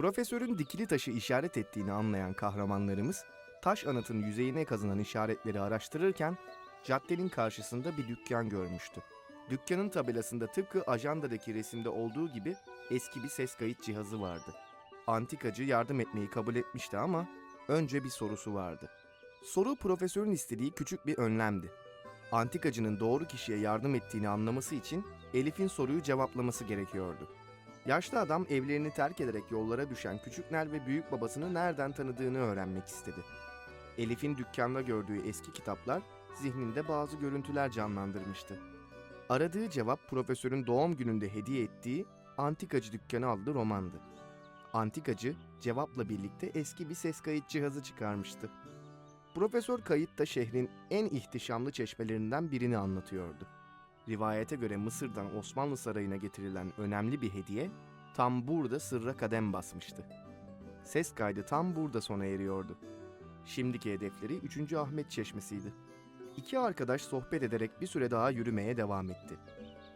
Profesörün dikili taşı işaret ettiğini anlayan kahramanlarımız, taş anıtın yüzeyine kazınan işaretleri araştırırken caddenin karşısında bir dükkan görmüştü. Dükkanın tabelasında tıpkı ajandadaki resimde olduğu gibi eski bir ses kayıt cihazı vardı. Antikacı yardım etmeyi kabul etmişti ama önce bir sorusu vardı. Soru profesörün istediği küçük bir önlemdi. Antikacının doğru kişiye yardım ettiğini anlaması için Elif'in soruyu cevaplaması gerekiyordu. Yaşlı adam evlerini terk ederek yollara düşen küçükler ve büyük babasını nereden tanıdığını öğrenmek istedi. Elif'in dükkanda gördüğü eski kitaplar zihninde bazı görüntüler canlandırmıştı. Aradığı cevap profesörün doğum gününde hediye ettiği Antikacı Dükkanı adlı romandı. Antikacı cevapla birlikte eski bir ses kayıt cihazı çıkarmıştı. Profesör kayıtta şehrin en ihtişamlı çeşmelerinden birini anlatıyordu. Rivayete göre Mısır'dan Osmanlı Sarayı'na getirilen önemli bir hediye tam burada sırra kadem basmıştı. Ses kaydı tam burada sona eriyordu. Şimdiki hedefleri 3. Ahmet Çeşmesi'ydi. İki arkadaş sohbet ederek bir süre daha yürümeye devam etti.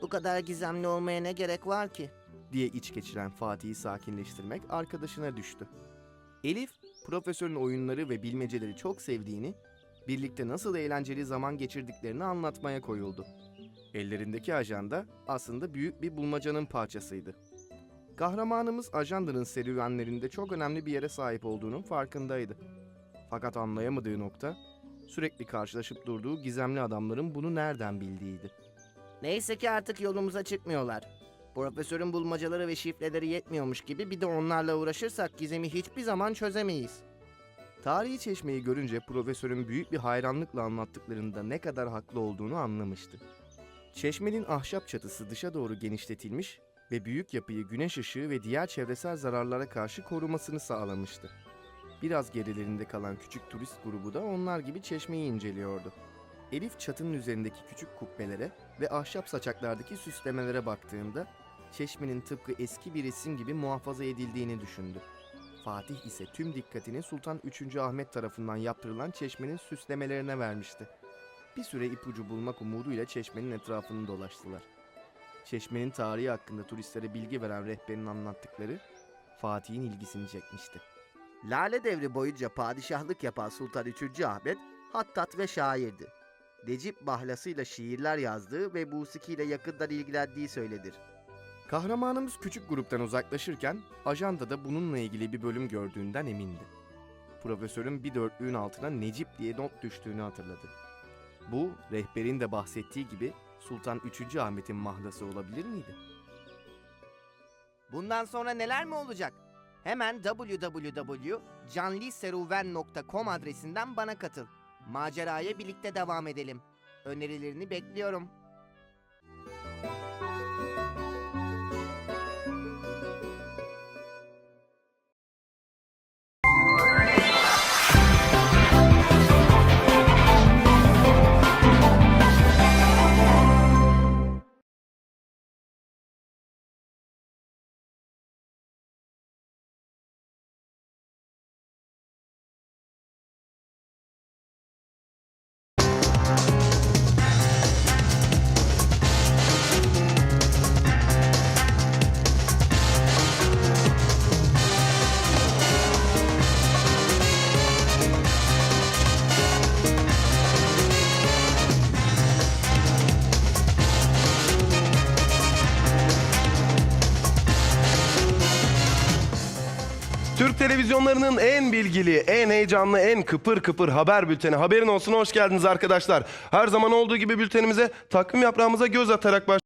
Bu kadar gizemli olmaya ne gerek var ki? diye iç geçiren Fatih'i sakinleştirmek arkadaşına düştü. Elif, profesörün oyunları ve bilmeceleri çok sevdiğini, birlikte nasıl eğlenceli zaman geçirdiklerini anlatmaya koyuldu. Ellerindeki ajanda aslında büyük bir bulmacanın parçasıydı. Kahramanımız ajandanın serüvenlerinde çok önemli bir yere sahip olduğunun farkındaydı. Fakat anlayamadığı nokta, sürekli karşılaşıp durduğu gizemli adamların bunu nereden bildiğiydi. Neyse ki artık yolumuza çıkmıyorlar. Profesörün bulmacaları ve şifreleri yetmiyormuş gibi bir de onlarla uğraşırsak gizemi hiçbir zaman çözemeyiz. Tarihi çeşmeyi görünce profesörün büyük bir hayranlıkla anlattıklarında ne kadar haklı olduğunu anlamıştı. Çeşmenin ahşap çatısı dışa doğru genişletilmiş ve büyük yapıyı güneş ışığı ve diğer çevresel zararlara karşı korumasını sağlamıştı. Biraz gerilerinde kalan küçük turist grubu da onlar gibi çeşmeyi inceliyordu. Elif çatının üzerindeki küçük kubbelere ve ahşap saçaklardaki süslemelere baktığında çeşmenin tıpkı eski bir resim gibi muhafaza edildiğini düşündü. Fatih ise tüm dikkatini Sultan 3. Ahmet tarafından yaptırılan çeşmenin süslemelerine vermişti. Bir süre ipucu bulmak umuduyla çeşmenin etrafını dolaştılar. Çeşmenin tarihi hakkında turistlere bilgi veren rehberin anlattıkları Fatih'in ilgisini çekmişti. Lale devri boyunca padişahlık yapan Sultan 3. Ahmet hattat ve şairdi. Necip mahlasıyla şiirler yazdığı ve musikiyle yakından ilgilendiği söylenir. Kahramanımız küçük gruptan uzaklaşırken ajandada bununla ilgili bir bölüm gördüğünden emindi. Profesörün bir dörtlüğün altına Necip diye not düştüğünü hatırladı. Bu rehberin de bahsettiği gibi Sultan 3. Ahmet'in mahlası olabilir miydi? Bundan sonra neler mi olacak? Hemen www.canliseruven.com adresinden bana katıl. Maceraya birlikte devam edelim. Önerilerini bekliyorum. Televizyonlarının en bilgili, en heyecanlı, en kıpır kıpır haber bülteni. Haberin olsun hoş geldiniz arkadaşlar. Her zaman olduğu gibi bültenimize takvim yaprağımıza göz atarak baş